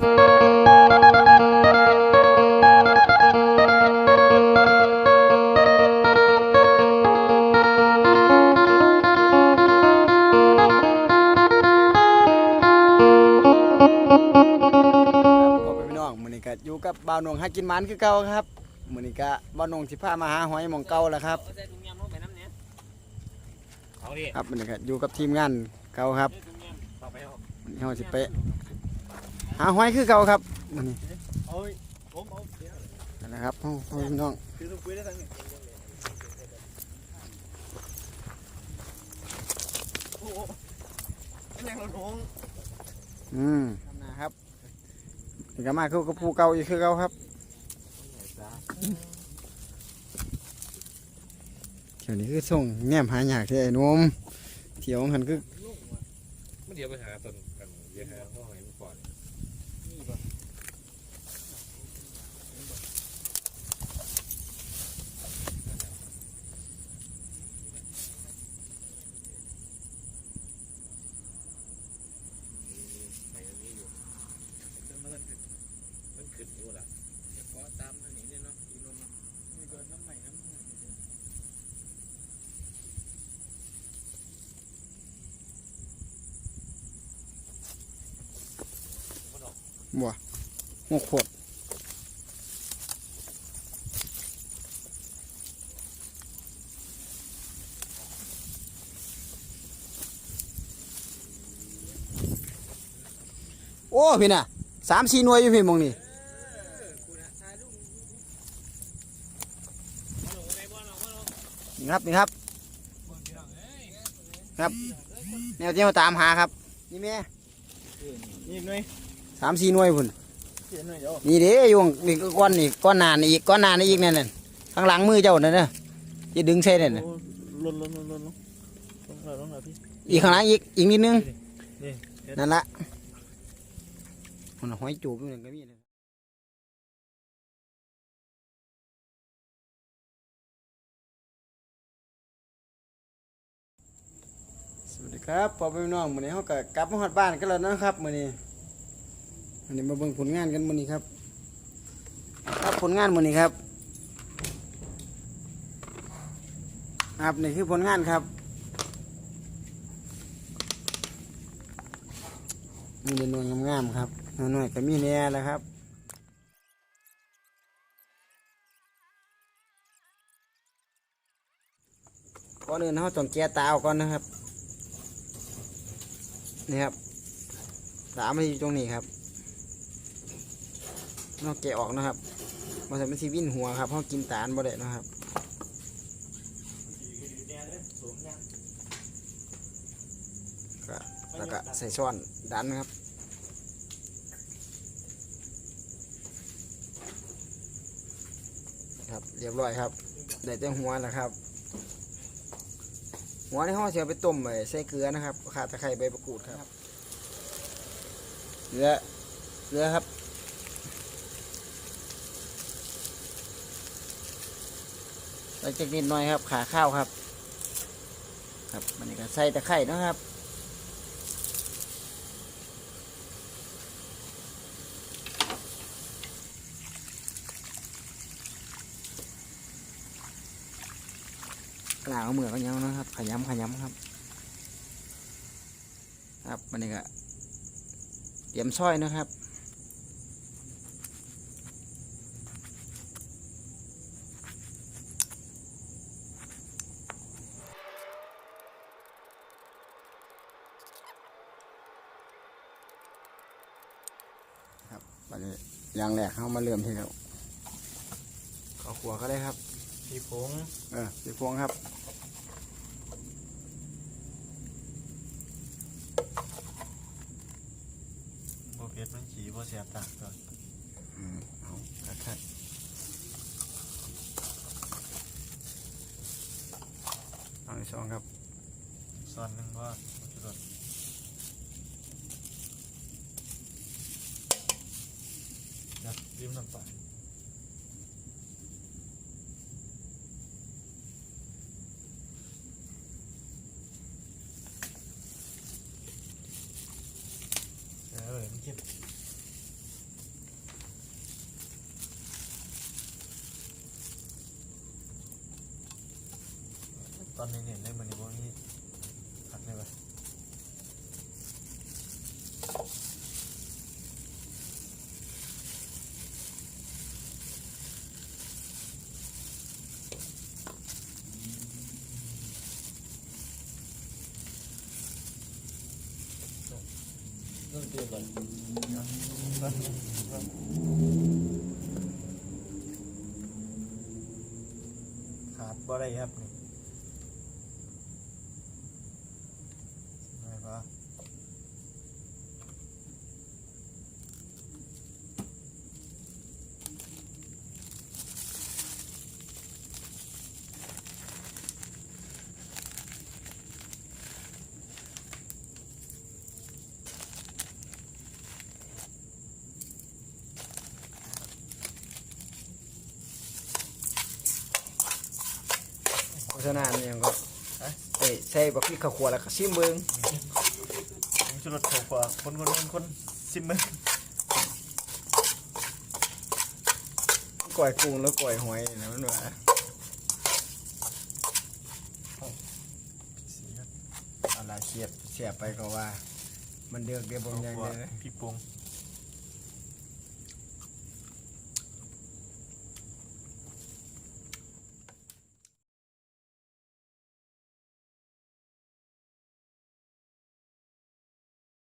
ครับพ่อแม่พี่น้องมื้อนี้ก็อยู่กับบ่าวหนงหากินหมันคือเก่าครับมื้อนี้ก็บ่าวหนงสิพามาหาหอยหม่องเก่าแล้วครับเอาใส่ถุงยำลงไปน้ำเนี้ยเอาดิครับมื้อนี้ก็อยู่กับทีมงานเก่าครับใส่ถุงยำต่อไปเอา มื้อนี้เฮาสิไป หาหอยคือเก่าครับมื้อนี้โอ้ยผมเอาเดี๋ยวนั่นแหละครับพ่อพ่อแม่พี่น้องคือต้องคุยได้ทั้งนี้โอ้โหอันนี้เราหงอืมนะครับนี่ก็มาคือกับผู้เก่าอีกคือเก่าครับเที่ยวนี้คือส่งแนมหายากที่ไอ้หนมเที่ยวของหันคือไม่เดี๋ยวไปหาต้นกันเดี๋ยวหาห้องไหนก่อน มันขึ้นอยู่ล่ะขอตามทางนี้เนี่ยเนาะอีลมมีเกินน้ำใหม่น้ำ บัวหกขวดโอ้พี่น่ะสามสี่หน่วยอยู่พี่มองนี่นี่ครับนี่ครับครับแนวที่เราตามหาครับ นี่แม่นี่หน่อย สามสี่หน่วยพุ่นเขียนหน่อยเดี๋ยวนี่เด้อยู่นี่ก็ก้อนนี่ก้อนหนานอีกก้อนหนานอีกนั่นน่ะข้างหลังมือเจ้านั่นน่ะที่ดึงใส่นั่นน่ะโอ้ลนลนลนลนลงลงหน่อยลงหน่อยพี่อีกข้างหลังอีกอีกนิดนึงนี่นั่นละมันหอยจูบอยู่นั่นก็มีนะสวัสดีครับพ่อพี่น้องมื้อนี้เฮาก็กลับมาฮอดบ้านกันแล้วนะครับมื้อนี้ อันนี้มาเบิ่งผลงานกันมื้อนี้ครับครับผลงานมื้อนี้ครับครับนี่คือผลงานครับมีเนวลงามๆครับน้อยๆก็มีแน่แล้วครับก่อนอื่นเราต้องแก้ตาออกก่อนนะครับนี่ครับตาไมันอยู่ตรงนี้ครับ เราแกะออกนะครับมันจะเป็นสีวิ่นหัวครับเพราะกินตาลบ่ได้นะครับก็แล้วก็ใส่ช้อนดันครับครับเรียบร้อยครับได้แต่หัวแล้วครับ หัวในห้องเสียไปต้มไปใส่เกลือนะครับขาตะไคร้ใบมะกรูดครับเกลือเกลือครับ ใส่จักนิดหน่อยครับ ขาข้าวครับ ครับมันก็ใส่ตะไคร้นะครับกลางเอามือก็ยังนะครับ ขยำขยำครับ ครับมันนี้ก็เตรียมซอยนะครับ ครั บวันนี้อย่างแรกเข้ามาเริ่มที่แล้วข้าวขัวก็ได้ครับพี่ผงเออสีพวงครับโอเคมันฉี่บ่เสียบตาก่อนอืมเอากระทัดเอาอีกสองครับซ้อนหนึงว่ ริมันเก็ตอนนี้เนี่ยในมันในวันนี้ ขาดบ่ได้ครับนี่ไม่ปะ โฆ ษณาเนี่ยก็เอ้ใส่บักพริกข้าวคั่วแล้วก็ชิมเบิงผมชุดรถเขากว่าคนคนคนคนซิมมึงก้อยกุ้งแล้วก้อยหอยนะมันว่าสีครับเสียบเสียบไปก็ว่า มันเดือกเดียวบ่เขายังเลยพี่ปง